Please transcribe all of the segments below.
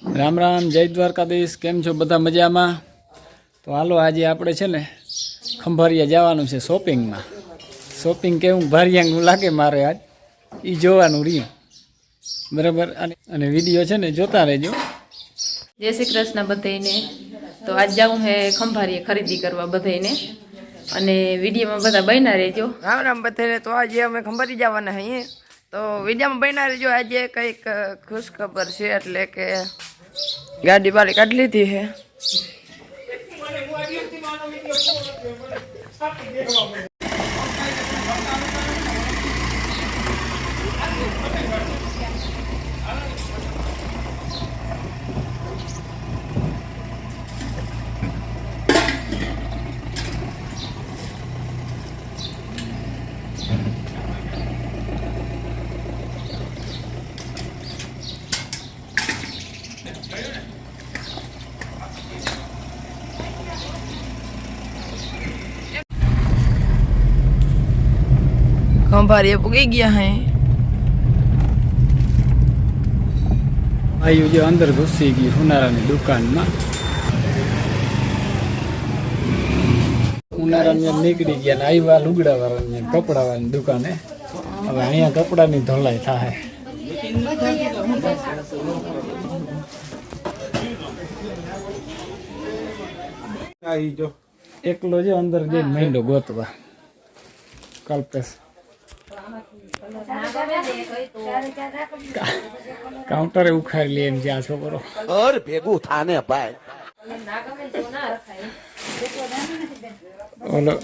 રામ રામ જય દ્વારકાધીશ. કેમ છો બધા મજામાં? તો હાલો આજે આપણે છે ને ખંભારિયા જવાનું છે શોપિંગમાં. શોપિંગ કેવું ભારિયાંગનું લાગે મારે આજ. એ જોવાનું રહ્યું. બરાબર? અને અને વીડિયો છે ને જોતા રહેજો. જય શ્રી કૃષ્ણ બધાને તો આજ જાઉં હે ખંભારીએ ખરીદી કરવા બધાને અને વિડીયોમાં બધા બન્યા રહેજો. રામ રામ બધાને તો આજે અમે ખંભારી જવાના હઈએ. તો વિડીયામાં બન્યા રહેજો. આજે કંઈક ખુશ ખબર છે એટલે કે ગાડી બારી કાઢી લીધી છે ખંભારીએ પૂગી ગયા હે આયુ જે અંદર ઘૂસી ગઈ ઉનાળાની દુકાનમાં ઉનાળાની અંદર નીકળી ગયા ને આવ્યા લુગડા વાળાની કપડા વાળાની દુકાને હવે અહીંયા કપડાની ધોલાઈ થાય એકલો છે અંદર જઈને મહિનો ગોતવા કલ્પેશ કાઉન્ટરે ઉખાડી લે એમ આ છોકરો અર ભેગું થાને ભાઈ. ઓલો.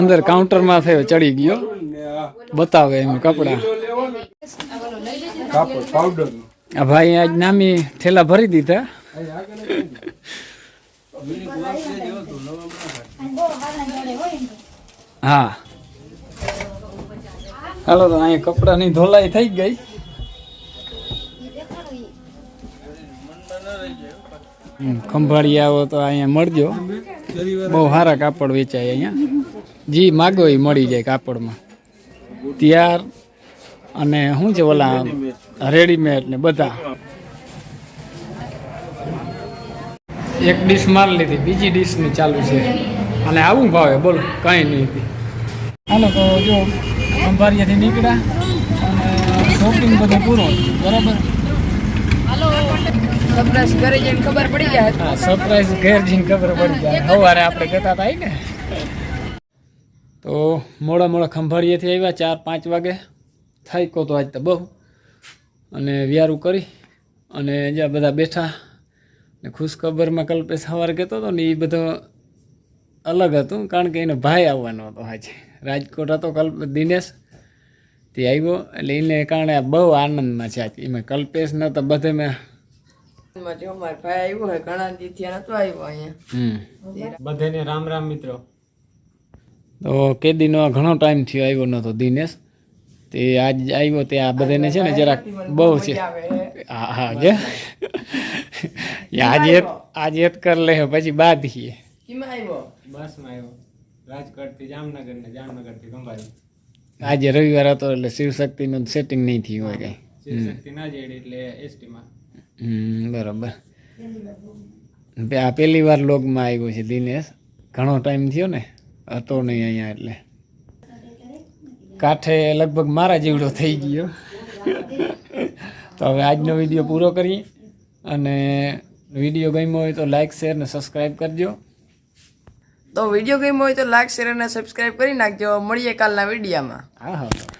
અંદર કાઉન્ટરમાં થયો ચડી ગયો. બતાવે એમ કપડા. આ ભાઈ આજ નામી ઠેલા ભરી દીધા. હા. હાલો તો અહીંયા કપડાની ધોલાઈ થઈ ગઈ. ખંભાળી આવો તો અહીંયા મળજો. બહુ સારા કાપડ વેચાય અહીંયા. જી, માગો એ મળી જાય કાપડમાં. ત્યાર અને શું છે ઓલા રેડીમેડ ને બધા. એક ડીશ માર લીધી બીજી ડીશની ચાલુ છે. અને આવું ભાવે બોલો કંઈ નહીં હતી. હાલો તો જો ખંભાળિયાથી નીકળ્યા. અને શોપિંગ બધું પૂરું બરાબર? સરપ્રાઈઝ ઘરે જઈને ખબર પડી જાય. હા સરપ્રાઈઝ ઘેર જઈને ખબર પડી જાય. સવારે આપણે કહેતા હતા ને. તો મોડા મોડા ખંભાળીએથી આવ્યા ચાર પાંચ વાગે. થાયકો તો આજ તો બહુ. અને વ્યારું કરી અને જ્યાં બધા બેઠા ને ખુશખબરમાં કલ્પેશ સવારે કહેતો હતો ને એ બધો અલગ હતું કારણ કે એનો ભાઈ આવવાનો હતો આજે. રાજકોટ હતો કલ્પ દિનેશ. તે આવ્યો એટલે એને કારણે આ બહુ આનંદમાં છે આજે. એમાં કલ્પેશ ન તો બધે મેં બધેને ભાઈ આવ્યો હોય ઘણા દીથી નતો આવ્યો અહીંયા. બધાને રામ રામ મિત્રો. તો કેદીનો ઘણો ટાઈમ થયો આવ્યો નતો દિનેશ તે આજ આવ્યો તે આ બધાને છે ને જરાક બહુ છે. હા હા હા જે. આજે આજે જ કરી લે પછી બાંધીએ કેમાં આવ્યો? બસમાં આવ્યો. રાજકોટથી જામનગર ને જામનગરથી ખંભાળી. આજે રવિવાર હતો એટલે શિવશક્તિનું સેટિંગ નહીં થયું હોય કઈ. શિવશક્તિ ના જેડ એટલે એસટીમાં. હમ બરોબર. આ પહેલી વાર લોગમાં આવ્યો છે દિનેશ. ઘણો ટાઈમ થયો ને? હતો નહીં અહીંયા એટલે. કાંઠે લગભગ મારા જેવડો થઈ ગયો. તો હવે આજનો વીડિયો પૂરો કરીએ અને વીડિયો ગમ્યો હોય તો લાઈક શેર અને સબસ્ક્રાઈબ કરજો. તો વીડિયો ગમ્યો હોય તો લાઈક શેર અને સબસ્ક્રાઈબ કરી નાખજો. મળીએ કાલના વિડીયામાં. હા હા.